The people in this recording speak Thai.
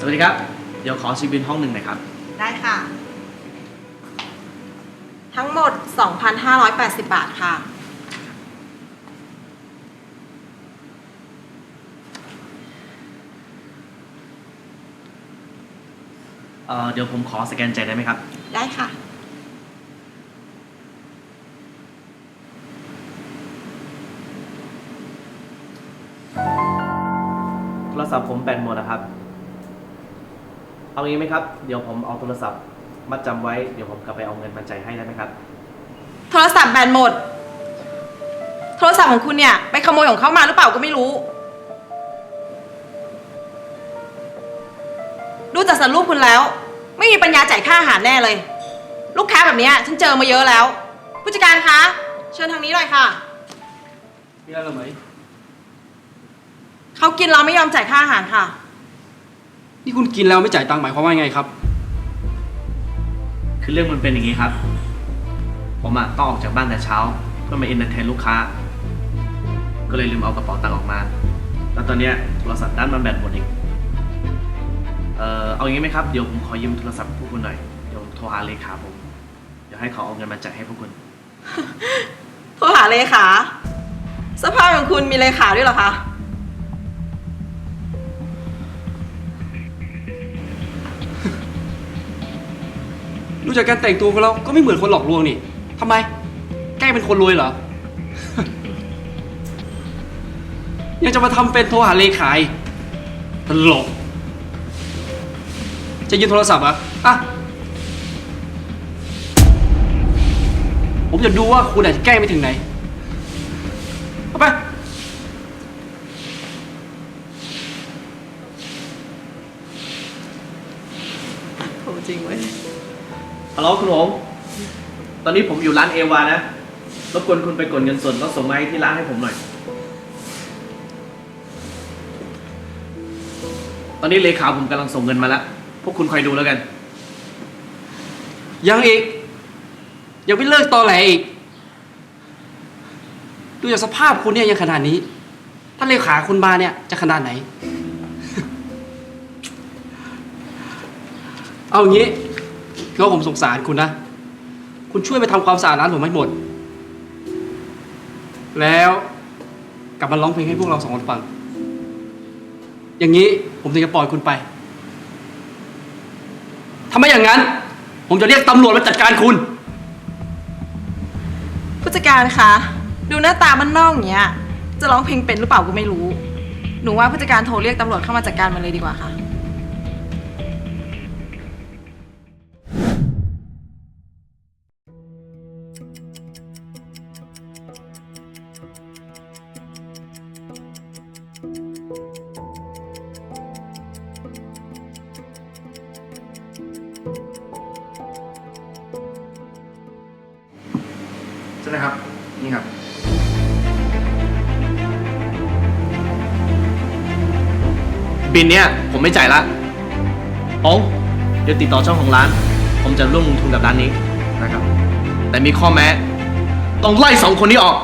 สวัสดีครับ เดี๋ยวขอชิมบินห้องหนึ่งหน่อยครับ ได้ค่ะ ทั้งหมด 2,580 บาทค่ะ เอ่อ เดี๋ยวผมขอสแกนใจายได้ไหมครับ ได้ค่ะ โทรศัพท์ผมแบตหมดนะครับ เอางี้ไหมครับ เดี๋ยวผมเอาโทรศัพท์มัดจำไว้ เดี๋ยวผมกลับไปเอาเงินมาจ่ายให้ได้ไหมครับ โทรศัพท์แบนหมด โทรศัพท์ของคุณเนี่ย ไปขโมยของเขามาหรือเปล่าก็ไม่รู้ ดูจากสันรูปคุณแล้ว ไม่มีปัญญาจ่ายค่าอาหารแน่เลย ลูกค้าแบบเนี้ยฉันเจอมาเยอะแล้ว ผู้จัดการคะ เชิญทางนี้หน่อยค่ะ มีอะไรไหมเขากินเราไม่ยอมจ่ายค่าอาหารค่ะ นี่คุณกินแล้วไม่จ่ายตังค์หมายความว่าไงครับ คือเรื่องมันเป็นอย่างนี้ครับ ผมอะต้องออกจากบ้านแต่เช้า เพื่อมาเอนเตอร์เทนลูกค้า ก็เลยลืมเอากระเป๋าตังค์ออกมา แล้วตอนเนี้ยโทรศัพท์ด้านมันแบตหมดอีก เอ่อเอางี้ไหมครับ เดี๋ยวผมขอยืมโทรศัพท์พวกคุณหน่อย เดี๋ยวผมโทรหาเลขาผม เดี๋ยวให้เขาเอาเงินมาจ่ายให้พวกคุณ โทรหาเลขาสภาพของคุณมีเลขาด้วยเหรอคะ รู้จักการแต่งตัวของเราก็ไม่เหมือนคนหลอกลวงนี่ทำไม แกล้งเป็นคนรวยเหรอ ยังจะมาทำเป็นโทรหาเลขายตลก จะยืมโทรศัพท์เหรอะอะ ผมจะดูว่าคุณอาจจะแกล้งไปถึงไหน เอาไป โหจริงเว้ย ฮัลโหลคุณหงตอนนี้ผมอยู่ร้านเอวานะ รบกวนคุณไปกดเงินสดแล้วส่งมาให้ที่ร้านให้ผมหน่อย ตอนนี้เลขาผมกำลังส่งเงินมาแล้ว พวกคุณคอยดูแล้วกัน ยังอีก ยังไม่เลิกตอแหลอีก ดูจากสภาพคุณเนี่ยยังขนาดนี้ ถ้าเลขาคุณมาเนี่ยจะขนาดไหน เอางี้ คือว่าผมสงสารคุณนะ คุณช่วยไปทำความสะอาดร้านผมให้หมด แล้วกลับมาร้องเพลงให้พวกเราสองคนฟัง อย่างนี้ผมถึงจะปล่อยคุณไป ถ้าไม่อย่างนั้น ผมจะเรียกตำรวจมาจัดการคุณ ผู้จัดการคะ ดูหน้าตามันนอกอย่างเงี้ย จะร้องเพลงเป็นหรือเปล่าก็ไม่รู้ หนูว่าผู้จัดการโทรเรียกตำรวจเข้ามาจัดการมันเลยดีกว่าค่ะ ใช่ไหมครับ นี่ครับบินเนี้ยผมไม่จ่ายละโอ้เดี๋ยวติดต่อเจ้าของร้าน ผมจะร่วมลงทุนกับร้านนี้นะครับ แต่มีข้อแม้ ต้องไล่สองคนนี้ออก